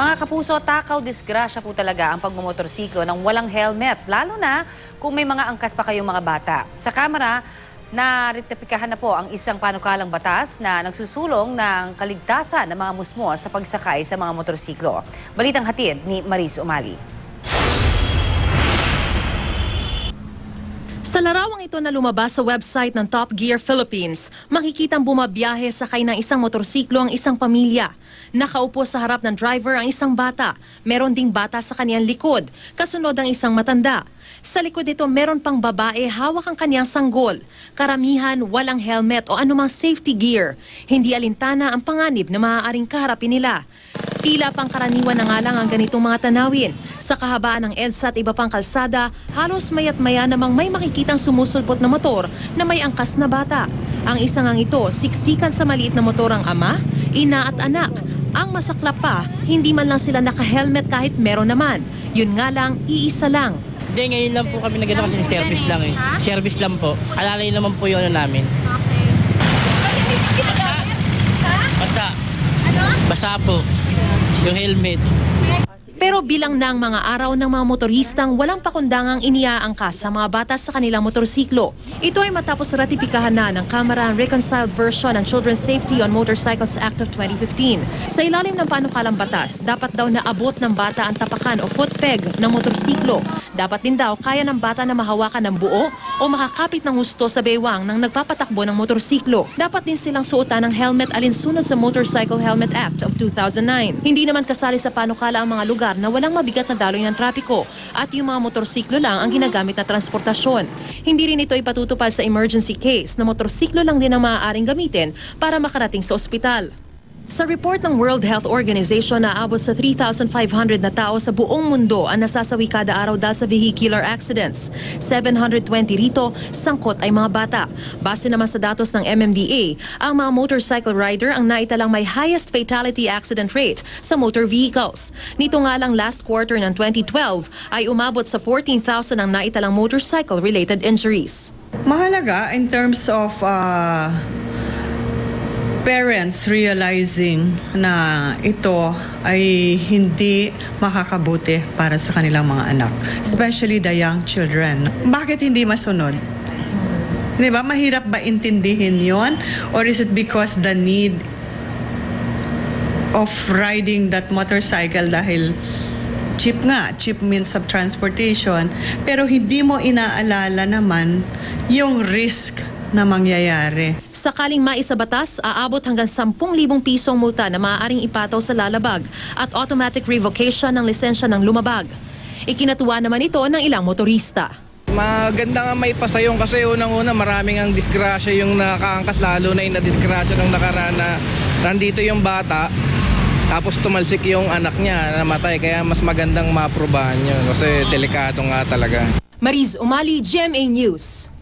Mga kapuso, takaw disgrasya po talaga ang pagmumotorsiklo ng walang helmet, lalo na kung may mga angkas pa kayong mga bata. Sa kamera, naritipikahan na po ang isang panukalang batas na nagsusulong ng kaligtasan ng mga musmo sa pagsakay sa mga motorsiklo. Balitang hatid ni Maris Umali. Sa larawang ito na lumabas sa website ng Top Gear Philippines, makikitang bumabiyahe sakay ng isang motorsiklo ang isang pamilya. Nakaupo sa harap ng driver ang isang bata. Meron ding bata sa kaniyang likod, kasunod ang isang matanda. Sa likod nito meron pang babae hawak ang kaniyang sanggol. Karamihan walang helmet o anumang safety gear. Hindi alintana ang panganib na maaaring kaharapin nila. Tila pangkaraniwan na nga lang ang ganitong mga tanawin. Sa kahabaan ng EDSA at iba pang kalsada, halos mayat maya namang may makikitang sumusulpot na motor na may angkas na bata. Ang isang ang ito, siksikan sa maliit na motor ang ama, ina at anak. Ang masaklap pa, hindi man lang sila naka-helmet kahit meron naman. Yun nga lang, iisa lang. Hindi, ngayon lang po kami nagano kasi service lang eh. Service lang po. Alalay naman po yun ano namin. Basa. Basa. Basa po. Yung helmet. Pero bilang ng mga araw ng mga motoristang walang pakundangang iniaangkas sa mga bata sa kanilang motorsiklo. Ito ay matapos ratipikahan na ng Kamara ang reconciled version ng Children's Safety on Motorcycles Act of 2015. Sa ilalim ng panukalang batas, dapat daw naabot ng bata ang tapakan o foot peg ng motorsiklo. Dapat din daw kaya ng bata na mahawakan ng buo o makakapit ng husto sa bewang ng nagpapatakbo ng motorsiklo. Dapat din silang suotan ng helmet alinsunod sa Motorcycle Helmet Act of 2009. Hindi naman kasali sa panukala ang mga lugar na walang mabigat na daloy ng trapiko at yung mga motorsiklo lang ang ginagamit na transportasyon. Hindi rin ito ipatutupad sa emergency case na motorsiklo lang din ang maaaring gamitin para makarating sa ospital. Sa report ng World Health Organization na abot sa 3,500 na tao sa buong mundo ang nasasawi kada araw dahil sa vehicular accidents. 720 rito, sangkot ay mga bata. Base naman sa datos ng MMDA, ang mga motorcycle rider ang naitalang may highest fatality accident rate sa motor vehicles. Nito nga lang last quarter ng 2012 ay umabot sa 14,000 ang naitalang motorcycle-related injuries. Mahalaga in terms of uh, parents realizing na ito ay hindi makakabuti para sa kanilang mga anak, especially the young children. Bakit hindi masunod? Di ba? Mahirap ba intindihin yon Or is it because the need of riding that motorcycle dahil cheap nga, cheap means of transportation, pero hindi mo inaalala naman yung risk na mangyayari. Sakaling maisabatas, aabot hanggang 10,000 pisong multa na maaaring ipataw sa lalabag at automatic revocation ng lisensya ng lumabag. Ikinatuwa naman ito ng ilang motorista. Maganda nga may pasayong kasi unang-una maraming ang disgrasya yung nakaangkas lalo na yung na-disgrasya nung nakaraan na nandito yung bata tapos tumalsik yung anak niya namatay kaya mas magandang maprobahan yun kasi delikado nga talaga. Mariz Umali, GMA News.